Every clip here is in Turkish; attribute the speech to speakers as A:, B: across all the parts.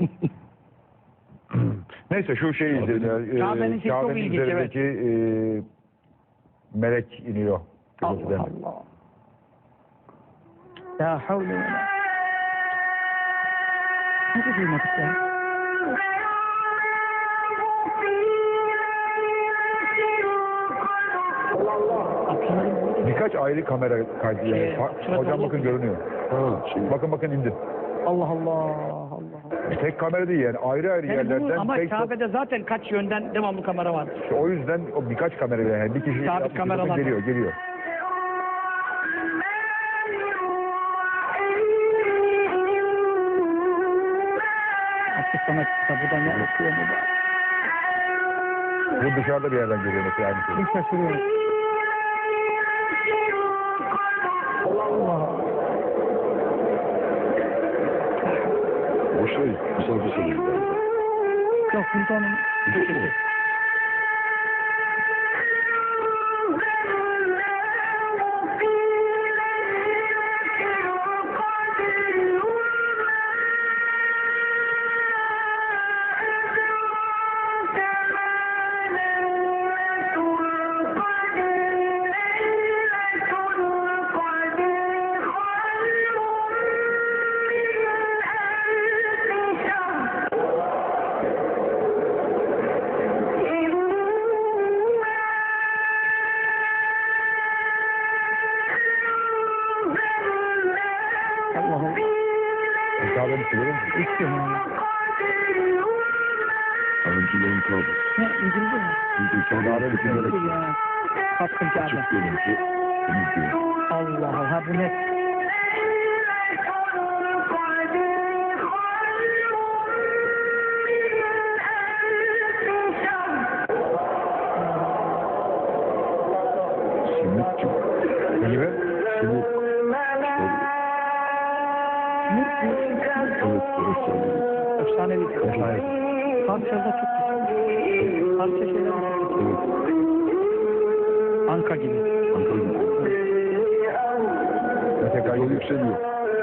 A: Neyse şu şeyi izledim.
B: Kabe'nin şey çok ilginç,
A: üzerindeki e, melek iniyor.
B: Allah. Allah. La havle ve la. Nasıl duymadık ya? Akşamları
A: Birkaç ayrı kamera kaydı. Yani.
B: Şey,
A: Hocam bakın görünüyor.
C: Ha, şey.
A: Bakın bakın indi.
B: Allah Allah. Allah.
A: Tek kamera değil yani ayrı ayrı
B: Yani bunu,
A: yerlerden.
B: ama
A: tek
B: Kabe'de zaten kaç yönden devamlı kamera var.
A: İşte o yüzden o birkaç kamera yani bir kişi
B: Sabit
A: yapmış,
B: kameralar.
A: geliyor geliyor.
B: Artık sana okuyor mu da?
A: Bu dışarıda bir yerden geliyor mesela aynı şey.
B: Bir şaşırıyorum.
C: Oi, estou o ver se
B: eu Não,
C: então não.
B: Allah Allah.
A: Hesabını musun?
B: İstiyorum ya.
C: Alıntıların kabı.
B: Ne İngilizce mi?
C: Tutunarak
B: İngilizce ya. Kaskın Kabe.
C: açık görüntü. Temiz görüntü.
B: Allah Allah. Bu net.
C: Simit gibi.
A: Ne
C: Simit. Evet, evet söylüyorum.
B: Efsanevi.
A: Efsane.
B: Parçada çok güzel. Parça şeyler.
C: Evet.
B: Anka gibi.
C: Ankara gibi.
A: Ve tekrar
C: yükseliyor.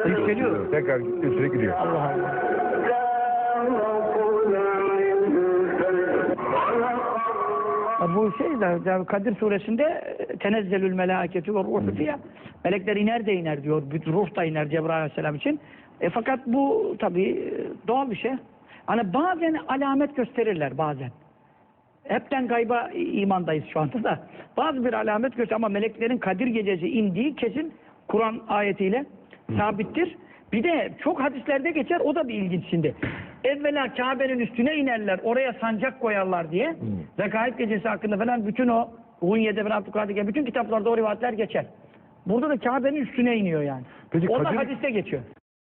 B: Yükseliyor.
A: Tekrar üstüne gidiyor.
B: Allah Allah. Bu şey de Kadir suresinde e, tenezzelül melâketü ve ruhu fiyâ. Melekler iner de iner diyor. Ruh da iner Cebrail aleyhisselam için. E, fakat bu tabii e, doğal bir şey. Hani bazen alamet gösterirler bazen. Hepten gayba imandayız şu anda da. Bazı bir alamet göster ama meleklerin Kadir gecesi indiği kesin Kur'an ayetiyle sabittir. Bir de çok hadislerde geçer o da bir ilginç şimdi. Evvela Kabe'nin üstüne inerler oraya sancak koyarlar diye. Vekalet gecesi hakkında falan bütün o Hunye'de falan Abdülkadir bütün kitaplarda o rivayetler geçer. Burada da Kabe'nin üstüne iniyor yani.
A: Peki
B: o da
A: Kadir-
B: hadiste geçiyor.